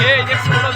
এই যে ষোলো